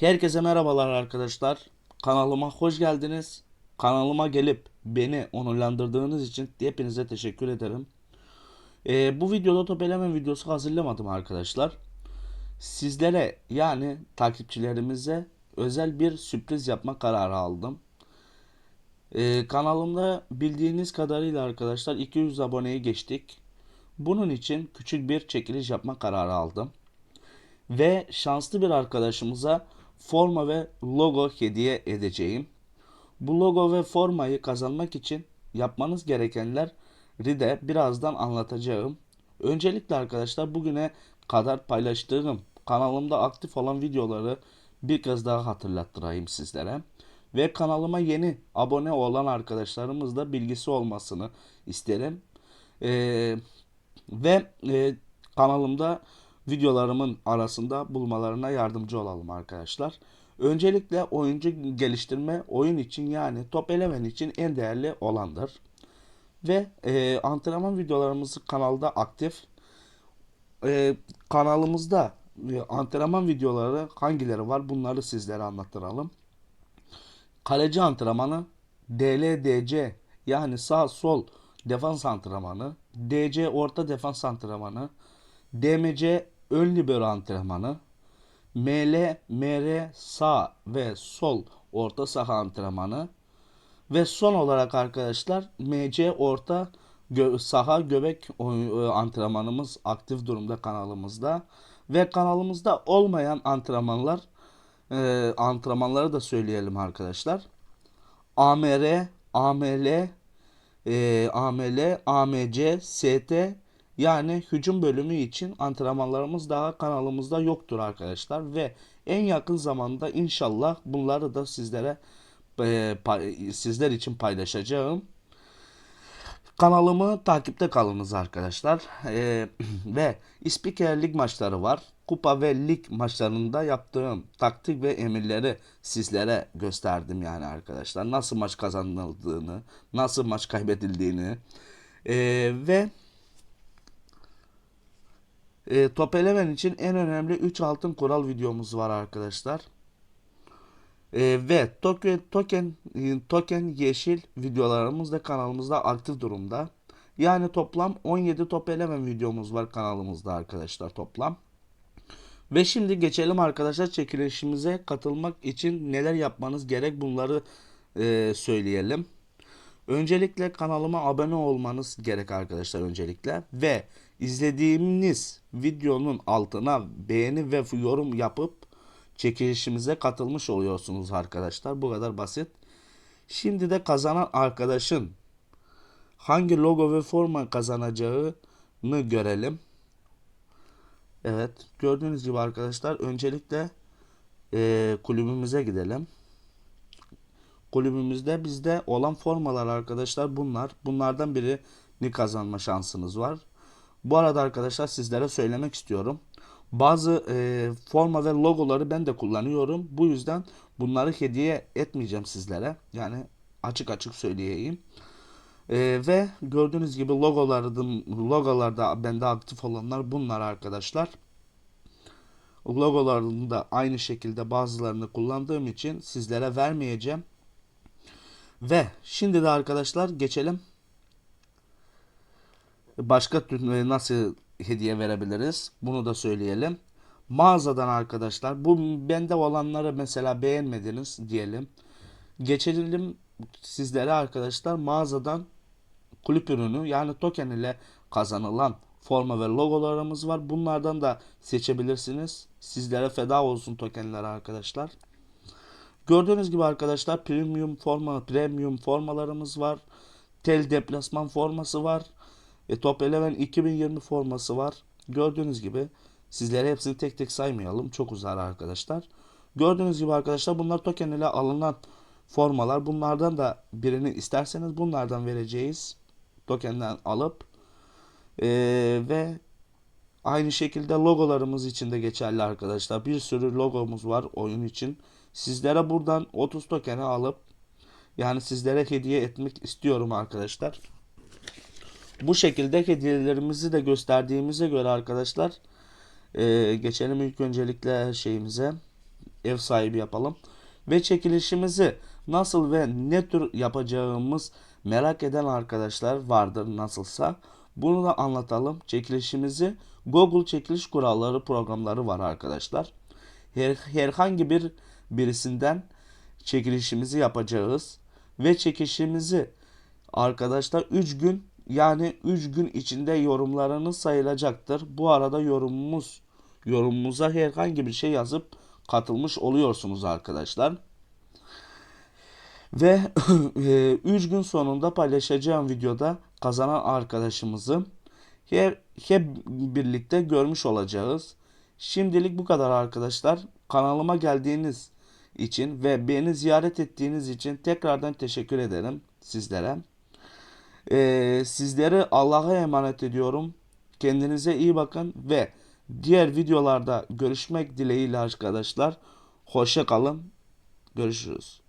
Herkese merhabalar arkadaşlar. Kanalıma hoş geldiniz. Kanalıma gelip beni onurlandırdığınız için hepinize teşekkür ederim. Ee, bu videoda top videosu hazırlamadım arkadaşlar. Sizlere yani takipçilerimize özel bir sürpriz yapma kararı aldım. Ee, kanalımda bildiğiniz kadarıyla arkadaşlar 200 aboneyi geçtik. Bunun için küçük bir çekiliş yapma kararı aldım ve şanslı bir arkadaşımıza forma ve logo hediye edeceğim. Bu logo ve formayı kazanmak için yapmanız gerekenleri de birazdan anlatacağım. Öncelikle arkadaşlar bugüne kadar paylaştığım kanalımda aktif olan videoları bir kez daha hatırlattırayım sizlere. Ve kanalıma yeni abone olan arkadaşlarımız da bilgisi olmasını isterim. Ee, ve e, kanalımda videolarımın arasında bulmalarına yardımcı olalım arkadaşlar. Öncelikle oyuncu geliştirme oyun için yani top elemen için en değerli olandır. Ve e, antrenman videolarımız kanalda aktif. E, kanalımızda e, antrenman videoları hangileri var bunları sizlere anlatıralım. Kaleci antrenmanı, DLDC yani sağ sol defans antrenmanı, DC orta defans antrenmanı, DMC ön libero antrenmanı, ML, MR sağ ve sol orta saha antrenmanı. Ve son olarak arkadaşlar MC orta gö- saha göbek e, antrenmanımız aktif durumda kanalımızda. Ve kanalımızda olmayan antrenmanlar e, antrenmanları da söyleyelim arkadaşlar. AMR, AML, e, AML, AMC, ST yani hücum bölümü için antrenmanlarımız daha kanalımızda yoktur arkadaşlar ve en yakın zamanda inşallah bunları da sizlere e, sizler için paylaşacağım. Kanalımı takipte kalınız arkadaşlar. E, ve İspiker Lig maçları var. Kupa ve lig maçlarında yaptığım taktik ve emirleri sizlere gösterdim yani arkadaşlar. Nasıl maç kazanıldığını, nasıl maç kaybedildiğini e, ve e, Top Eleven için en önemli 3 altın kural videomuz var arkadaşlar. E, ve token, token, token yeşil videolarımız da kanalımızda aktif durumda. Yani toplam 17 Top Eleven videomuz var kanalımızda arkadaşlar toplam. Ve şimdi geçelim arkadaşlar çekilişimize katılmak için neler yapmanız gerek bunları e, söyleyelim. Öncelikle kanalıma abone olmanız gerek arkadaşlar öncelikle ve izlediğiniz videonun altına beğeni ve yorum yapıp çekilişimize katılmış oluyorsunuz arkadaşlar. Bu kadar basit. Şimdi de kazanan arkadaşın hangi logo ve forma kazanacağını görelim. Evet gördüğünüz gibi arkadaşlar öncelikle eee, kulübümüze gidelim. Kulübümüzde bizde olan formalar arkadaşlar bunlar. Bunlardan birini kazanma şansınız var. Bu arada arkadaşlar sizlere söylemek istiyorum. Bazı e, forma ve logoları ben de kullanıyorum. Bu yüzden bunları hediye etmeyeceğim sizlere. Yani açık açık söyleyeyim. E, ve gördüğünüz gibi logolardım, logolarda bende aktif olanlar bunlar arkadaşlar. Logolarını da aynı şekilde bazılarını kullandığım için sizlere vermeyeceğim. Ve şimdi de arkadaşlar geçelim. Başka türlü nasıl hediye verebiliriz? Bunu da söyleyelim. Mağazadan arkadaşlar bu bende olanları mesela beğenmediniz diyelim. Geçelim sizlere arkadaşlar mağazadan kulüp ürünü yani token ile kazanılan forma ve logolarımız var. Bunlardan da seçebilirsiniz. Sizlere feda olsun tokenler arkadaşlar. Gördüğünüz gibi arkadaşlar premium forma, premium formalarımız var. Tel deplasman forması var. E, Top Eleven 2020 forması var. Gördüğünüz gibi sizlere hepsini tek tek saymayalım. Çok uzar arkadaşlar. Gördüğünüz gibi arkadaşlar bunlar token ile alınan formalar. Bunlardan da birini isterseniz bunlardan vereceğiz. Tokenden alıp e, ve aynı şekilde logolarımız için de geçerli arkadaşlar. Bir sürü logomuz var oyun için. Sizlere buradan 30 token'i alıp yani sizlere hediye etmek istiyorum arkadaşlar. Bu şekilde hediyelerimizi de gösterdiğimize göre arkadaşlar e, geçelim ilk öncelikle şeyimize. ev sahibi yapalım. Ve çekilişimizi nasıl ve ne tür yapacağımız merak eden arkadaşlar vardır nasılsa. Bunu da anlatalım. Çekilişimizi Google çekiliş kuralları programları var arkadaşlar. Her, herhangi bir birisinden çekilişimizi yapacağız. Ve çekilişimizi arkadaşlar 3 gün yani 3 gün içinde yorumlarınız sayılacaktır. Bu arada yorumumuz yorumumuza herhangi bir şey yazıp katılmış oluyorsunuz arkadaşlar. Ve 3 gün sonunda paylaşacağım videoda kazanan arkadaşımızı hep, hep birlikte görmüş olacağız. Şimdilik bu kadar arkadaşlar. Kanalıma geldiğiniz için ve beni ziyaret ettiğiniz için tekrardan teşekkür ederim sizlere. Ee, sizleri Allah'a emanet ediyorum. Kendinize iyi bakın ve diğer videolarda görüşmek dileğiyle arkadaşlar. Hoşça kalın. Görüşürüz.